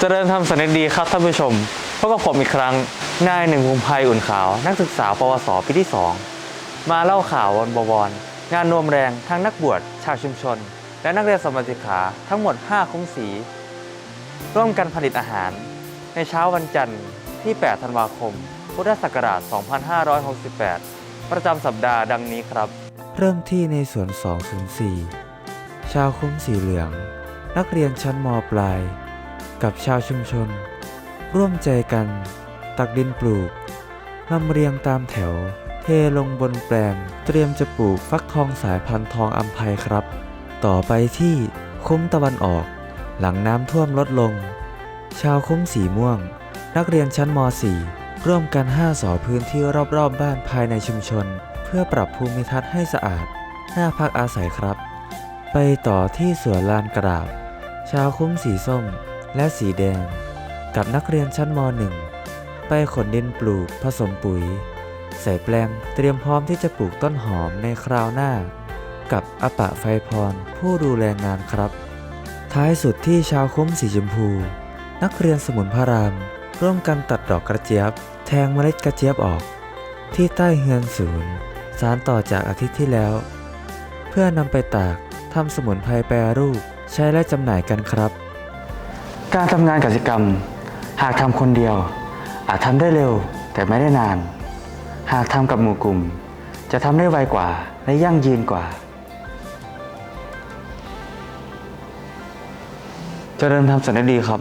เจริญธรรมสันนิษฐานดีครับท่านผู้ชมพบกับผมอีกครั้งนายหนึ่งภูมิภัยอุ่นขาว นักศึกษาปวสปีที่ 2 มาเล่าข่าววันบวร งานนวมแรงทั้งนักบวชชาวชุมชน และนักเรียนสมาชิกขาทั้งหมด 5 คุ้มสี ร่วมกันผลิตอาหาร ในเช้าวันจันทร์ที่ 8 ธันวาคม พุทธศักราช 2568 ประจำสัปดาห์ดังนี้ครับ เริ่มที่ในสวน204ชาวคุ้มสีเหลือง นักเรียนชั้นมปลาย กับชาวชุมชน ร่วมใจกัน ตักดินปลูกลำเรียงตามแถว เทลงบนแปลง เตรียมจะปลูกฟักทองสายพันธุ์ทองอัมภัยครับ ต่อไปที่คุ้มตะวันออก หลังน้ำท่วมลดลง ชาวคุ้มสีม่วง นักเรียนชั้นม .4 ร่วมกันห้าสอพื้นที่รอบๆบบ้านภายในชุมชน เพื่อปรับภูมิทัศน์ให้สะอาดน่าพักอาศัยครับ ไปต่อที่สวนลานกราบ ชาวคุ้มสีส้ม และสีแดง กับนักเรียนชั้นม .1 ไปขนดินปลูกผสมปุ๋ย ใส่แปลงเตรียมพร้อมที่จะปลูกต้นหอมในคราวหน้า กับอปะไฟพรผู้ดูแลงานครับ ท้ายสุดที่ชาวคุ้มสีชมพู นักเรียนสมุนพระราม ร่วมกันตัดดอกกระเจี๊ยบ แทงเมล็ดกระเจี๊ยบออก ที่ใต้เฮือนศูนย์สารต่อจากอาทิตย์ที่แล้ว เพื่อนำไปตากทำสมุนไพรแปรรูปใช้และจำหน่ายกันครับ การทำงานกสิกรรม หากทำคนเดียว อาจทำได้เร็วแต่ไม่ได้นาน หากทำกับหมู่กลุ่ม จะทำได้ไวกว่าและยั่งยืนกว่า เจริญธรรมสันนิษฐานดีครับ